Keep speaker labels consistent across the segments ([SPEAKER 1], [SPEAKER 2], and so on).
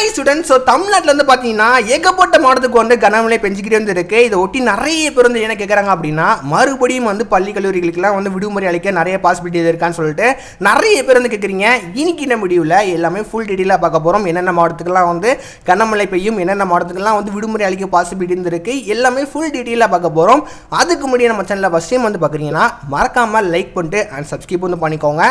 [SPEAKER 1] Hi student so தமிழ்நாட்டில் வந்து பார்த்தீங்கன்னா ஏகப்பட்ட மாவட்டத்துக்கு வந்து கனமழை பெஞ்சிக்கிட்டே வந்து இருக்கு. இதை ஒட்டி நிறைய பேர் வந்து என்ன கேட்குறாங்க அப்படின்னா மறுபடியும் வந்து பள்ளி கல்லூரிகளுக்கெல்லாம் வந்து விடுமுறை அளிக்க நிறைய பாசிபிலிட்டி இருக்கான்னு சொல்லிட்டு நிறைய பேர் வந்து கேட்குறீங்க இன்னைக்கு இந்த முடிவில் எல்லாமே ஃபுல் டீட்டெயிலாக பார்க்க போகிறோம் என்னென்ன மாவட்டத்துக்கெல்லாம் வந்து கனமழை பெய்யும் என்னென்ன மாவட்டத்துக்கெல்லாம் வந்து விடுமுறை அளிக்க பாசிபிலிட்டி இருக்கு எல்லாமே ஃபுல் டீட்டெயிலாக பார்க்க போகிறோம் அதுக்கு முன்னாடி நம்ம சேனலில் ஃபஸ்ட் டைம் வந்து பார்க்குறீங்கன்னா மறக்காமல் லைக் பண்ணிட்டு அண்ட் சப்ஸ்கிரைப் வந்து பண்ணிக்கோங்க.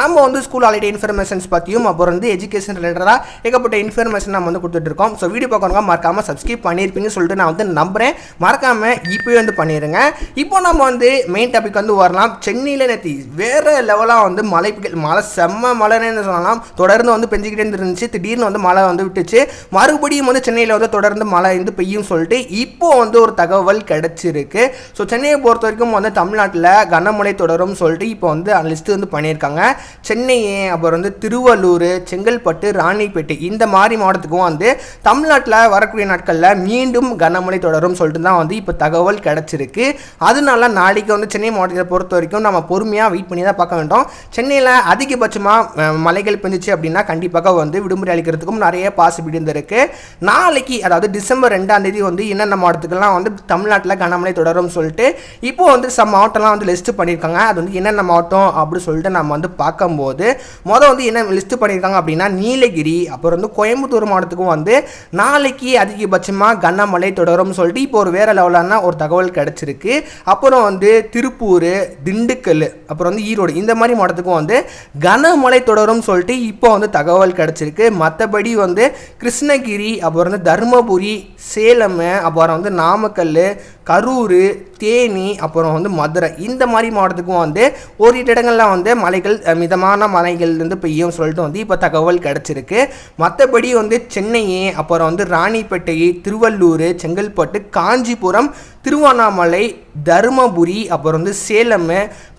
[SPEAKER 1] நம்ம வந்து ஸ்கூல் ஹாலிடே இன்ஃபர்மேஷன்ஸ் பற்றியும் அப்புறம் வந்து எஜுகேஷன் ரிலேட்டடாக ஏகப்பட்ட இன்ஃபர்மேஷன் நம்ம வந்து கொடுத்துட்டு இருக்கோம். ஸோ வீடியோ பார்க்கறவங்க மறக்காமல் சப்ஸ்கிரைப் பண்ணியிருப்பீங்கன்னு சொல்லிட்டு நான் வந்து நம்புகிறேன் மறக்காமல் இப்போயே வந்து பண்ணிடுங்க இப்போ நம்ம வந்து மெயின் டாபிக் வந்து வரலாம். சென்னையில் நேற்று வேறு லெவலாக வந்து மழை மழை செம்ம மழைன்னு சொல்லலாம். தொடர்ந்து வந்து பெஞ்சிக்கிட்டே இருந்துச்சு திடீர்னு வந்து மழை வந்து விட்டுச்சு. மறுபடியும் வந்து சென்னையில் வந்து தொடர்ந்து மழை வந்து பெய்யும் சொல்லிட்டு இப்போ வந்து ஒரு தகவல் கிடச்சிருக்கு. ஸோ சென்னையை பொறுத்த வரைக்கும் வந்து தமிழ்நாட்டில் கனமழை தொடரும் சொல்லிட்டு இப்போ வந்து லிஸ்ட்டு வந்து பண்ணியிருக்காங்க. சென்னை அப்புறம் வந்து திருவள்ளூர் செங்கல்பட்டு ராணிப்பேட்டை இந்த மாதிரி மாவட்டத்துக்கும் வந்து தமிழ்நாட்டில் வரக்கூடிய நாட்களில் மீண்டும் கனமழை தொடரும் சொல்லிட்டு தான் வந்து இப்போ தகவல் கிடைச்சிருக்கு. அதனால நாளைக்கு வந்து சென்னை மாவட்டத்தை பொறுத்த வரைக்கும் நம்ம பொறுமையாக வெயிட் பண்ணி தான் பார்க்க வேண்டும். சென்னையில் அதிகபட்சமாக மலைகள் பெஞ்சிச்சு அப்படின்னா கண்டிப்பாக வந்து விடுமுறை அளிக்கிறதுக்கும் நிறைய பாசிபிலிட்டி இருக்கு. நாளைக்கு அதாவது டிசம்பர் ரெண்டாம் தேதி வந்து என்னென்ன மாவட்டத்துக்கெல்லாம் வந்து தமிழ்நாட்டில் கனமழை தொடரும் சொல்லிட்டு இப்போ வந்து சம் மாவட்டம்லாம் வந்து லிஸ்ட் பண்ணியிருக்காங்க. அது வந்து என்னென்ன மாவட்டம் அப்படின்னு சொல்லிட்டு நம்ம வந்து பார்க்கும்போது மொதல் வந்து என்ன லிஸ்ட் பண்ணியிருக்காங்க அப்படின்னா நீலகிரி அப்புறம் வந்து கோயம்புத்தூர் மாவட்டத்துக்கும் வந்து நாளைக்கு அதிகபட்சமாக கனமழை தொடரும் சொல்லிட்டு இப்போ ஒரு வேற லெவலான ஒரு தகவல் கிடச்சிருக்கு. அப்புறம் வந்து திருப்பூர் திண்டுக்கல் அப்புறம் வந்து ஈரோடு இந்த மாதிரி மாவட்டத்துக்கும் வந்து கனமழை தொடரும் சொல்லிட்டு இப்போ வந்து தகவல் கிடச்சிருக்கு. மற்றபடி வந்து கிருஷ்ணகிரி அப்புறம் வந்து தருமபுரி சேலம் அப்புறம் வந்து நாமக்கல் கரூர் தேனி அப்புறம் வந்து மதுரை. இந்த மாதிரி மாவட்டத்துக்கும் வந்து ஓரிரு இடங்கள்லாம் வந்து மலைகள் மிதமான மலைகள் வந்து பெய்யும் சொல்லிட்டு வந்து இப்போ தகவல் கிடச்சிருக்கு. மற்றபடி வந்து சென்னை அப்புறம் வந்து ராணிப்பேட்டை திருவள்ளூர் செங்கல்பட்டு காஞ்சிபுரம் திருவண்ணாமலை தருமபுரி அப்புறம் வந்து சேலம்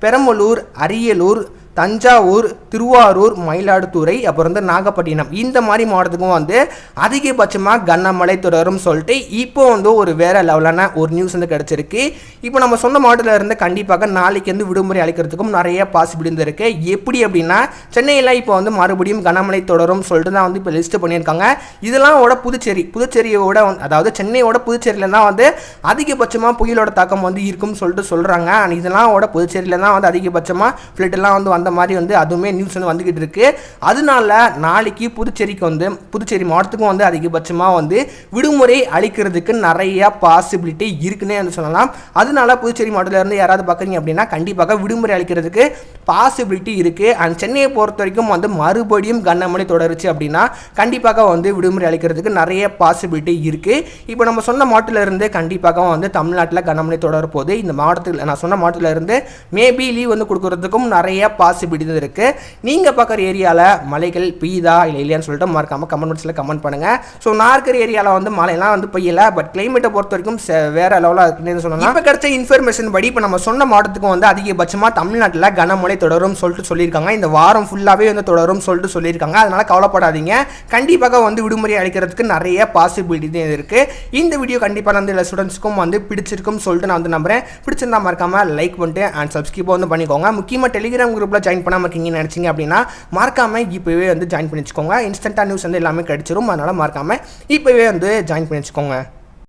[SPEAKER 1] பெரம்பலூர் அரியலூர் தஞ்சாவூர் திருவாரூர் மயிலாடுதுறை அப்புறம் வந்து நாகப்பட்டினம். இந்த மாதிரி மாவட்டத்துக்கும் வந்து அதிகபட்சமாக கனமழை தொடரும் சொல்லிட்டு இப்போ வந்து ஒரு வேற லெவலான ஒரு நியூஸ் வந்து கிடச்சிருக்கு. இப்போ நம்ம சொந்த மாவட்டத்தில் இருந்து கண்டிப்பாக நாளைக்கு வந்து விடுமுறை அளிக்கிறதுக்கும் நிறைய பாசிபிலிட்டி இருக்கு. எப்படி அப்படின்னா சென்னையில் இப்போ வந்து மறுபடியும் கனமழை தொடரும் சொல்லிட்டு தான் வந்து இப்போ லிஸ்ட் பண்ணியிருக்காங்க. இதெல்லாம் ஓட புதுச்சேரி புதுச்சேரியோட அதாவது சென்னையோட புதுச்சேரியில் தான் வந்து அதிகபட்சமாக புயலோட தாக்கம் வந்து இருக்கும்னு சொல்லிட்டு சொல்கிறாங்க இதெல்லாம் ஓட புதுச்சேரியில் தான் வந்து அதிகபட்சமாக ஃப்ளட்டெல்லாம் வந்து வந்த மாதிரி வந்து அதுவுமே நியூஸ் வந்து வந்துக்கிட்டு இருக்கு. அதனால நாளைக்கு புதுச்சேரிக்கு வந்து புதுச்சேரி மாவட்டத்துக்கும் வந்து அதிகபட்சமாக வந்து விடுமுறை அளிக்கிறதுக்கு நிறைய பாசிபிலிட்டி இருக்குன்னே வந்து சொல்லலாம். அதனால புதுச்சேரி மாவட்டத்தில் இருந்து யாராவது பார்க்குறீங்க அப்படின்னா கண்டிப்பாக விடுமுறை அளிக்கிறதுக்கு பாசிபிலிட்டி இருக்குது அண்ட் சென்னையை பொறுத்த வரைக்கும் வந்து மறுபடியும் கனமழை தொடருச்சு அப்படின்னா கண்டிப்பாக வந்து விடுமுறை அளிக்கிறதுக்கு நிறைய பாசிபிலிட்டி இருக்குது இப்போ நம்ம சொன்ன மாவட்டத்தில் இருந்து கண்டிப்பாக வந்து தமிழ்நாட்டில் கனமழை தொடர போது இந்த மாவட்டத்தில் நான் சொன்ன மாவட்டத்தில் இருந்து மேபி லீவ் வந்து கொடுக்கறதுக்கும் நிறைய பாசிபிலிட்டி இருக்குது நீங்கள் பார்க்குற ஏரியாவில் மலைகள் பெய்யுதா இல்லை இல்லையான்னு சொல்லிட்டு மறக்காமல் கமெண்ட் பாக்ஸில் கமெண்ட் பண்ணுங்கள் ஸோ நான் இருக்கிற ஏரியாவில் வந்து மழைலாம் வந்து பெய்யல பட் கிளைமேட்டை பொறுத்த வரைக்கும் வேறு வேற லெவலாக இருக்குன்னு சொல்லலாம் இப்போ கிடைச்ச இன்ஃபர்மேஷன் படி இப்போ நம்ம சொன்ன மாவட்டத்துக்கும் வந்து அதிகபட்சமாக தமிழ்நாட்டில் கனமழை தொடரும் சொல்லிட்டு சொல்லியிருக்காங்க. இந்த வாரம் ஃபுல்லாகவே வந்து தொடரும் சொல்லிட்டு சொல்லியிருக்காங்க. அதனால கவலைப்படாதீங்க. கண்டிப்பாக வந்து விடுமுறை அளிக்கிறதுக்கு நிறைய பாசிபிலிட்டி இருக்குது இந்த வீடியோ கண்டிப்பாக வந்து எல்லா ஸ்டூடெண்ட்ஸ்க்கும் வந்து பிடிச்சிருக்கும் சொல்லிட்டு நான் வந்து நம்புறேன். பிடிச்சிருந்தா மறக்காம லைக் பண்ணிட்டு அண்ட் சப்ஸ்கிரைப் வந்து பண்ணிக்கோங்க. முக்கியமாக டெலிகிராம் குரூப்பில் ஜாயின் பண்ணாமல் இருக்கீங்கன்னு நினச்சிங்க அப்படின்னா மறக்காமல் இப்போவே வந்து ஜாயின் பண்ணி வச்சுக்கோங்க இன்ஸ்டன்ட்டாக நியூஸ் வந்து எல்லாமே கிடச்சிரும். அதனால் மறக்காமல் இப்போவே வந்து ஜாயின் பண்ணி வச்சுக்கோங்க